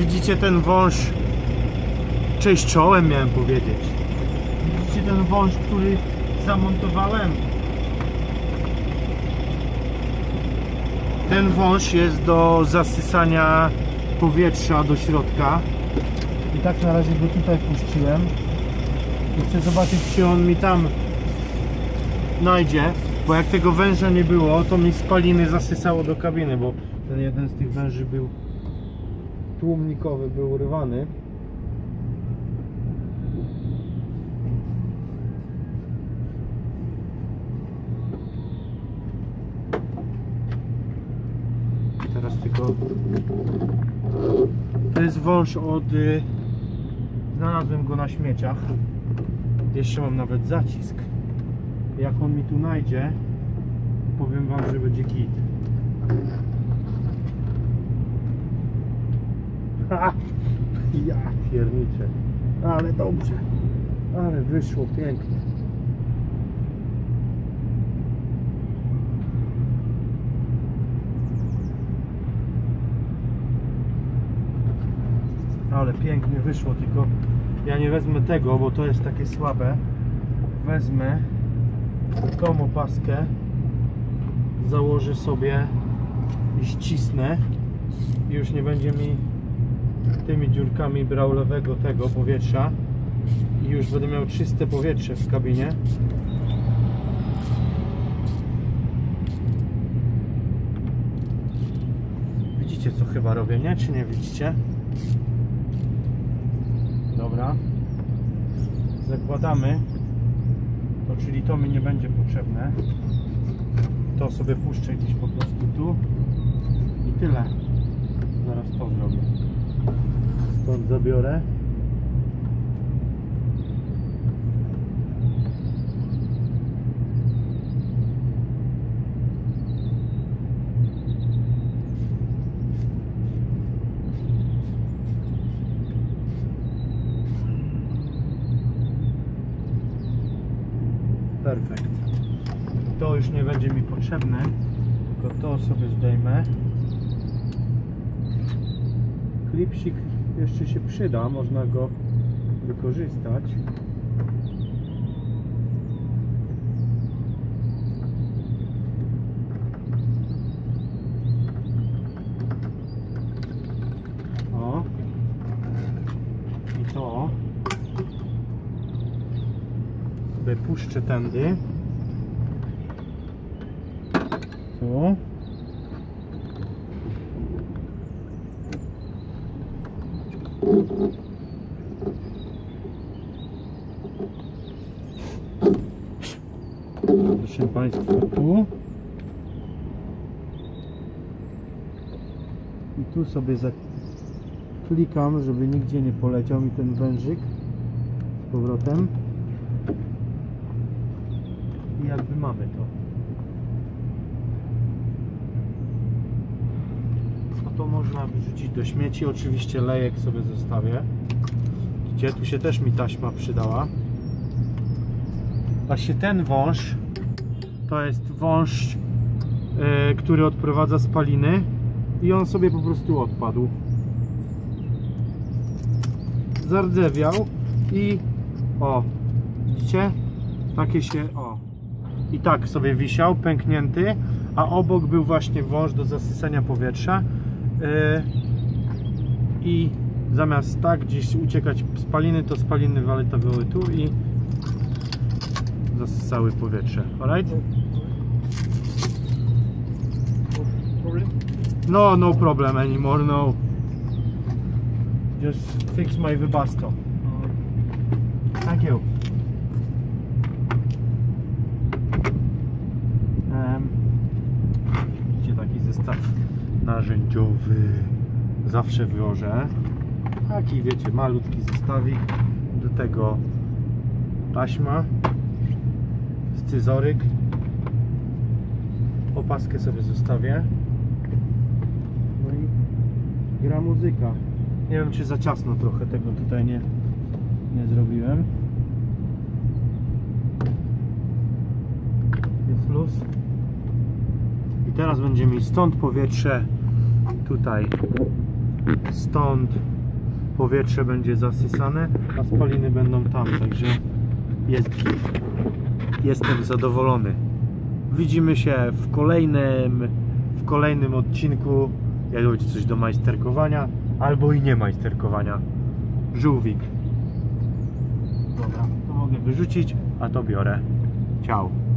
widzicie ten wąż? Cześć czołem miałem powiedzieć. Widzicie ten wąż, który zamontowałem? Ten wąż jest do zasysania powietrza do środka. I tak na razie go tutaj puściłem. I chcę zobaczyć czy on mi tam znajdzie bo jak tego węża nie było to mi spaliny zasysało do kabiny bo ten jeden z tych węży był tłumnikowy był urwany teraz tylko to jest wąż od y, znalazłem go na śmieciach. Jeszcze mam nawet zacisk. Jak on mi tu znajdzie powiem wam, że będzie git Ja pierniczę. Ale dobrze. Ale wyszło pięknie. Ale pięknie wyszło, tylko ja nie wezmę tego, bo to jest takie słabe. Wezmę tą opaskę, założę sobie i ścisnę i już nie będzie mi tymi dziurkami brał lewego tego powietrza. I już będę miał czyste powietrze w kabinie. Widzicie co chyba robię, nie? czy nie widzicie? dobra. Zakładamy. To czyli to mi nie będzie potrzebne. To sobie puszczę gdzieś po prostu tu. I tyle. Zaraz to zrobię stąd zabiorę. Perfekt. To już nie będzie mi potrzebne tylko to sobie zdejmę klipsik jeszcze się przyda, można go wykorzystać. I to sobie puszczę tędy. Tu. Proszę Państwa, tu. I tu sobie klikam, żeby nigdzie nie poleciał mi ten wężyk z powrotem. I jakby mamy to a to można wyrzucić do śmieci. Oczywiście lejek sobie zostawię. Gdzie tu się też mi taśma przydała. Właśnie ten wąż to jest wąż yy, który odprowadza spaliny i on sobie po prostu odpadł. Zardzewiał i o widzicie? Takie się o. I tak sobie wisiał pęknięty a obok był właśnie wąż do zasysania powietrza i zamiast tak gdzieś uciekać spaliny to spaliny waletowały tu i zasysały powietrze. Alright? No, no problem anymore, no. Just fix my wybasto. Thank you. Um, widzicie taki zestaw narzędziowy zawsze wiążę taki wiecie malutki zestawik. Do tego taśma. Scyzoryk. Opaskę sobie zostawię. No i gra muzyka. Nie wiem czy za ciasno trochę tego tutaj nie, nie zrobiłem. Jest luz i teraz będzie mi stąd powietrze tutaj stąd powietrze będzie zasysane, a spaliny będą tam, także jest git. Jestem zadowolony. Widzimy się w kolejnym, w kolejnym odcinku, jak będzie coś do majsterkowania, albo i nie majsterkowania. Żółwik. Dobra, to mogę wyrzucić, a to biorę. Ciao.